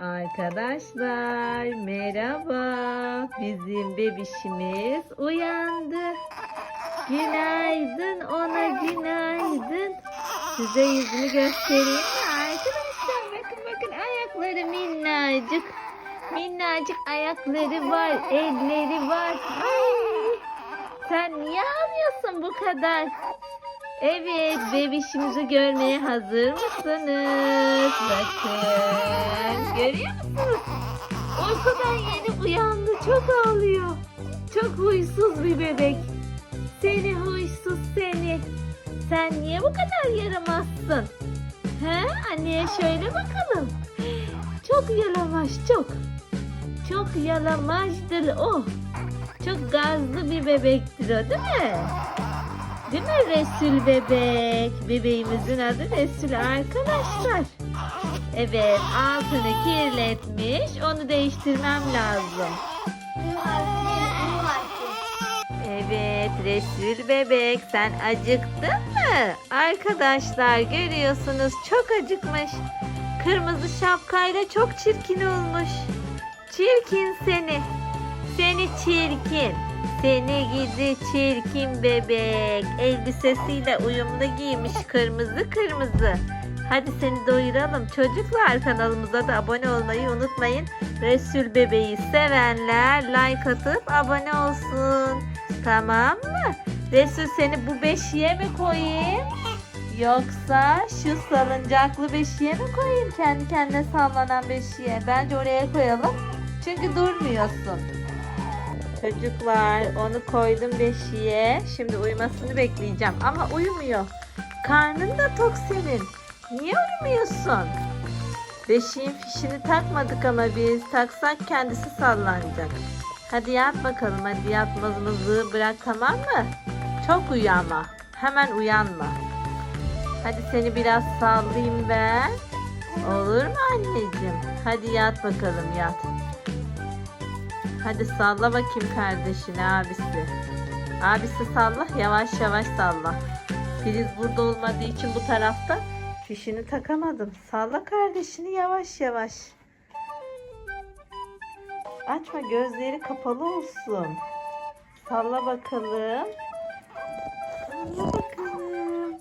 Arkadaşlar merhaba. Bizim bebişimiz uyandı. Günaydın ona günaydın. Size yüzünü göstereyim mi arkadaşlar? Bakın bakın ayakları minnacık. Minnacık ayakları var, elleri var. Ay, sen niye ağlıyorsun bu kadar? Evet, bebişimizi görmeye hazır mısınız? Bakın, görüyor musunuz? Uykudan yeni uyandı, çok ağlıyor. Çok huysuz bir bebek. Seni huysuz seni. Sen niye bu kadar yaramazsın? He? Anneye şöyle bakalım. Çok yalamaç, çok. Çok yalamaçtır o. Çok gazlı bir bebektir o değil mi? Değil mi Resul bebek? Bebeğimizin adı Resul arkadaşlar. Evet altını kirletmiş. Onu değiştirmem lazım. Evet Resul bebek sen acıktın mı? Arkadaşlar görüyorsunuz çok acıkmış. Kırmızı şapkayla çok çirkin olmuş. Çirkin seni. Seni çirkin. Seni gidi çirkin bebek. Elbisesiyle uyumlu giymiş kırmızı kırmızı. Hadi seni doyuralım. Çocuklar kanalımıza da abone olmayı unutmayın. Resul bebeği sevenler like atıp abone olsun. Tamam mı? Resul seni bu beşiğe mi koyayım? Yoksa şu salıncaklı beşiğe mi koyayım? Kendi kendine sallanan beşiğe. Bence oraya koyalım. Çünkü durmuyorsun. Çocuklar onu koydum beşiğe. Şimdi uyumasını bekleyeceğim. Ama uyumuyor. Karnın da tok senin. Niye uyumuyorsun? Beşiğin fişini takmadık ama biz. Taksak kendisi sallanacak. Hadi yat bakalım. Hadi yatmamızı bırak tamam mı? Çok uyu ama. Hemen uyanma. Hadi seni biraz sallayayım ben. Olur mu anneciğim? Hadi yat bakalım yat. Hadi salla bakayım kardeşini abisi. Abisi salla yavaş yavaş salla. Filiz burada olmadığı için bu tarafta fişini takamadım. Salla kardeşini yavaş yavaş. Açma gözleri kapalı olsun. Salla bakalım. Salla bakalım.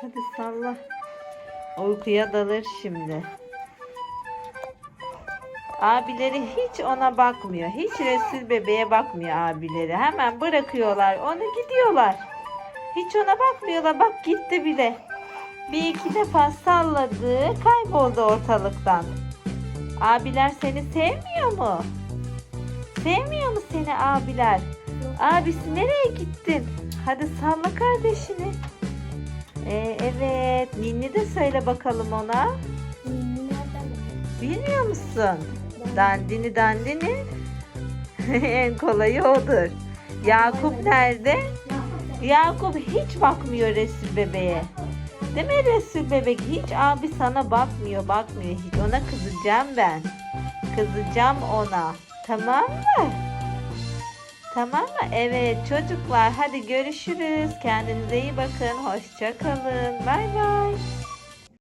Hadi salla. Uykuya dalır şimdi. Abileri hiç ona bakmıyor. Hiç Resul bebeğe bakmıyor abileri. Hemen bırakıyorlar. Onu gidiyorlar. Hiç ona bakmıyorlar. Bak gitti bile. Bir iki defa salladı. Kayboldu ortalıktan. Abiler seni sevmiyor mu? Sevmiyor mu seni abiler? Abisi nereye gittin? Hadi salla kardeşini. Ee, evet. Ninni de söyle bakalım ona. Bilmiyor musun? Dandini dandini. en kolayı odur. Yakup nerede? Yakup hiç bakmıyor Resul bebeğe. Değil mi Resul bebek? Hiç abi sana bakmıyor, bakmıyor hiç. Ona kızacağım ben. Kızacağım ona. Tamam mı? Tamam mı? Evet çocuklar hadi görüşürüz. Kendinize iyi bakın. Hoşça kalın. Bay bay.